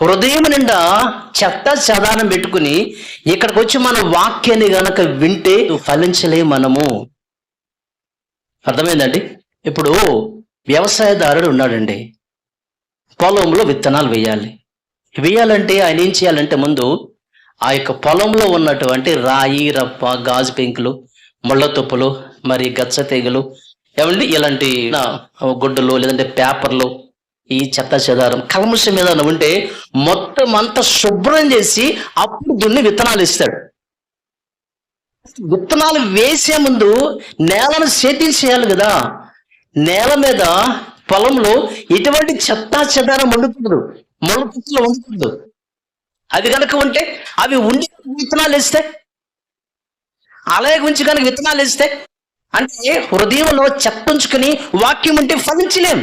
హృదయం నిండా చెత్త చెదారం పెట్టుకుని ఇక్కడికి వచ్చి మన వాక్యాన్ని గనక వింటే ఫలించలే మనము అర్థమైందండి? ఇప్పుడు వ్యవసాయదారుడు ఉన్నాడండి. పొలంలో విత్తనాలు వేయాలి. వేయాలంటే ఆయన ఏం చేయాలంటే ముందు ఆ యొక్క పొలంలో ఉన్నటువంటి రాయి రప్ప గాజు పెంకులు ముళ్ళ తుప్పులు మరి గచ్చ తెగులు ఏమండి? ఇలాంటి గుడ్డలు లేదంటే పేపర్లు ఈ చెత్త చెదారం. కల్మషం మీద ఉంటే మొత్తం అంతా శుభ్రం చేసి అప్పుడు దున్ని విత్తనాలు ఇస్తాడు. విత్తనాలు వేసే ముందు నేలను చేయాలి కదా. నేల మీద పొలంలో ఎటువంటి చెత్త చెదారం ఉండకూడదు మొలకలు తుక్కులు ఉండకూడదు అది కనుక ఉంటే అవి ఉండి విత్తనాలు వేస్తే అలాగే ఉంచి కనుక విత్తనాలు వేస్తే అంటే హృదయంలో చెత్త ఉంచుకుని వాక్యం ఉంటే ఫలించలేం.